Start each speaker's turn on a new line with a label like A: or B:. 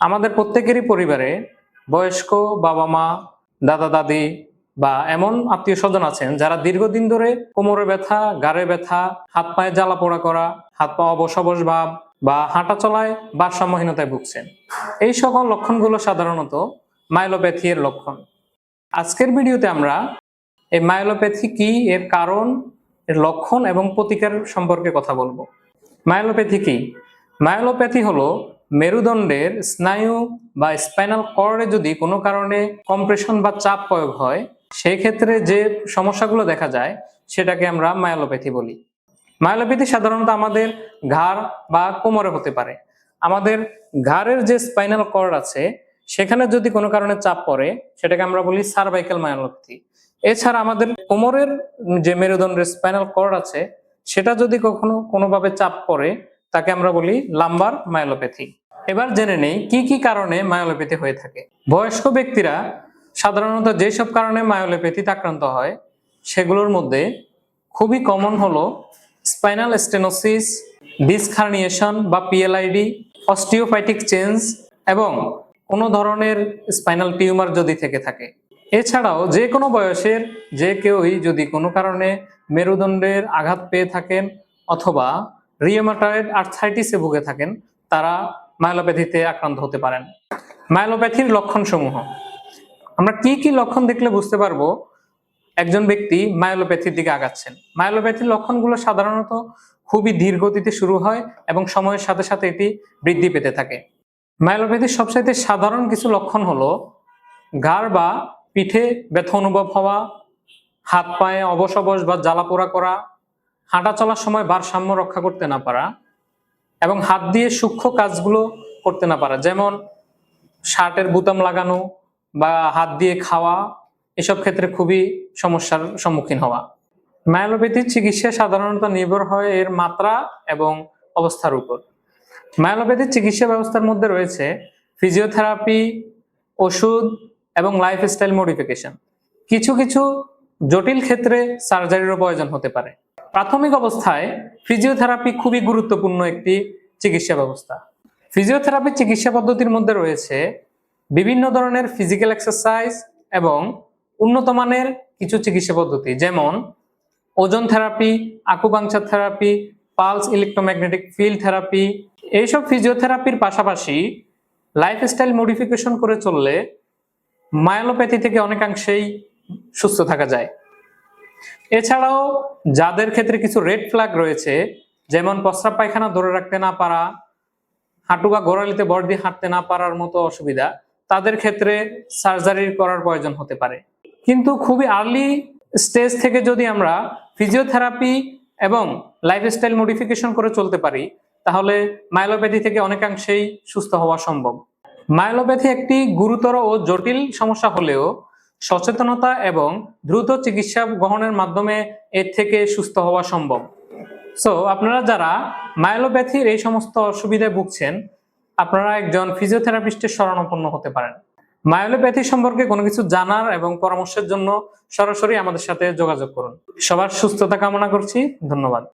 A: আমাদের প্রত্যেকেরই পরিবারে বয়স্ক বাবা মা, দাদা দাদি বা এমন আত্মীয় স্বজন আছেন যারা দীর্ঘদিন ধরে কোমরে ব্যথা, গাড়ে ব্যথা, হাত পায়ে জ্বালা পোড়া করা, হাত পা অবশ ভাব বা হাঁটা চলায় ভারসাম্যহীনতায় ভুগছেন। এই সকল লক্ষণগুলো সাধারণত মাইলোপ্যাথি এর লক্ষণ। আজকের ভিডিওতে আমরা এই মাইলোপ্যাথি কি, এর কারণ, এর লক্ষণ এবং প্রতিকার সম্পর্কে কথা বলব। মাইলোপ্যাথি কি? মায়োলোপ্যাথি হলো মেরুদণ্ডের স্নায়ু বা স্পাইনাল কর্ডে যদি কোনো কারণে কম্প্রেশন বা চাপ প্রয়োগ হয় সেই ক্ষেত্রে যে সমস্যাগুলো দেখা যায়, সেটাকে আমরা মায়োলোপ্যাথি বলি। মায়োলোপ্যাথি সাধারণত আমাদের ঘাড় বা কোমরে হতে পারে। আমাদের ঘাড়ের যে স্পাইনাল কর্ড আছে, সেখানে যদি কোনো কারণে চাপ পড়ে, সেটাকে আমরা বলি সার্ভাইকাল মায়োলোপ্যাথি এছাড়া আমাদের কোমরের যে মেরুদণ্ডের স্পাইনাল কর্ড আছে, সেটা যদি কখনো কোনোভাবে চাপ পড়ে, তাকে আমরা বলি লাম্বার মায়োলোপ্যাথি এবার জেনে নেই কি কি কারণে মায়োলোপ্যাথি হয়ে থাকে। বয়স্ক ব্যক্তিরা সাধারণত যেসব কারণে মায়োলোপ্যাথিতে আক্রান্ত হয়, সেগুলোর মধ্যে খুবই কমন হলো স্পাইনাল স্টেনোসিস ডিসকার্নিয়েশন বা পিএলআইডি অস্টিওপাইটিক চেঞ্জ এবং কোনো ধরনের স্পাইনাল টিউমার যদি থেকে থাকে। এছাড়াও যে কোনো বয়সের যে কেউই যদি কোনো কারণে মেরুদণ্ডের আঘাত পেয়ে থাকেন অথবা রিয়েমাটয়েড আর্থাইটিসে ভুগে থাকেন, তারা মায়োলোপ্যাথিতে আক্রান্ত হতে পারেন। মায়োলোপ্যাথির লক্ষণসমূহ। আমরা কি কি লক্ষণ দেখলে বুঝতে পারব? একজন ব্যক্তি মায়োলোপ্যাথির দিকে আগাচ্ছেন। মায়োলোপ্যাথির লক্ষণগুলো সাধারণত খুবই ধীর শুরু হয় এবং সময়ের সাথে সাথে এটি বৃদ্ধি পেতে থাকে। মায়োলোপ্যাথির সবচাইতে সাধারণ কিছু লক্ষণ হলো ঘাড় বা পিঠে ব্যথা অনুভব হওয়া, হাত পায়ে অবশ অবশ বা জ্বালাপোড়া করা, হাঁটা চলার সময় ভারসাম্য রক্ষা করতে না পারা এবং হাত দিয়ে সূক্ষ্ম কাজগুলো করতে না পারা। যেমন শার্টের বুতাম লাগানো বা হাত দিয়ে খাওয়া, এসব ক্ষেত্রে খুবই সমস্যার সম্মুখীন হওয়া। মায়োলোপ্যাথির চিকিৎসা সাধারণত নির্ভর হয় এর মাত্রা এবং অবস্থার উপর। মায়োলোপ্যাথির চিকিৎসা ব্যবস্থার মধ্যে রয়েছে ফিজিওথেরাপি, ওষুধ এবং লাইফস্টাইল মডিফিকেশন। কিছু কিছু জটিল ক্ষেত্রে সার্জারিরও প্রয়োজন হতে পারে। প্রাথমিক অবস্থায় ফিজিওথেরাপি খুবই গুরুত্বপূর্ণ একটি চিকিৎসা ব্যবস্থা। ফিজিওথেরাপি চিকিৎসা পদ্ধতির মধ্যে রয়েছে বিভিন্ন ধরনের ফিজিক্যাল এক্সারসাইজ এবং উন্নত মানের কিছু চিকিৎসা পদ্ধতি, যেমন ozone therapy acupuncture therapy pulse electromagnetic field therapy এইসব ফিজিওথেরাপির পাশাপাশি লাইফস্টাইল মডিফিকেশন করে চললে মায়োলোপ্যাথি থেকে অনেকাংশেই সুস্থ থাকা যায়। এছাড়াও যাদের ক্ষেত্রে কিছু রেড ফ্ল্যাগ রয়েছে, যেমন প্রস্রাব পায়খানা ধরে রাখতে না পারা, হাঁটু বা গোড়ালিতে বর দিয়ে হাঁটতে না পারার মতো অসুবিধা, তাদের ক্ষেত্রে সার্জারি করার প্রয়োজন হতে পারে। কিন্তু খুবই আর্লি স্টেজ থেকে যদি আমরা ফিজিওথেরাপি এবং লাইফস্টাইল মডিফিকেশন করে চলতে পারি, তাহলে মাইলোপ্যাথি থেকে অনেকাংশেই সুস্থ হওয়া সম্ভব। মাইলোপ্যাথি একটি গুরুতর ও জটিল সমস্যা হলেও সচেতনতা এবং দ্রুত চিকিৎসা গ্রহণের মাধ্যমে এর থেকে সুস্থ হওয়া সম্ভব। সো আপনারা যারা মায়োলোপ্যাথির এই সমস্ত অসুবিধায় ভুগছেন, আপনারা একজন ফিজিওথেরাপিস্টের শরণাপন্ন হতে পারেন। মায়োলোপ্যাথি সম্পর্কে কোনো কিছু জানার এবং পরামর্শের জন্য সরাসরি আমাদের সাথে যোগাযোগ করুন। সবার সুস্থতা কামনা করছি। ধন্যবাদ।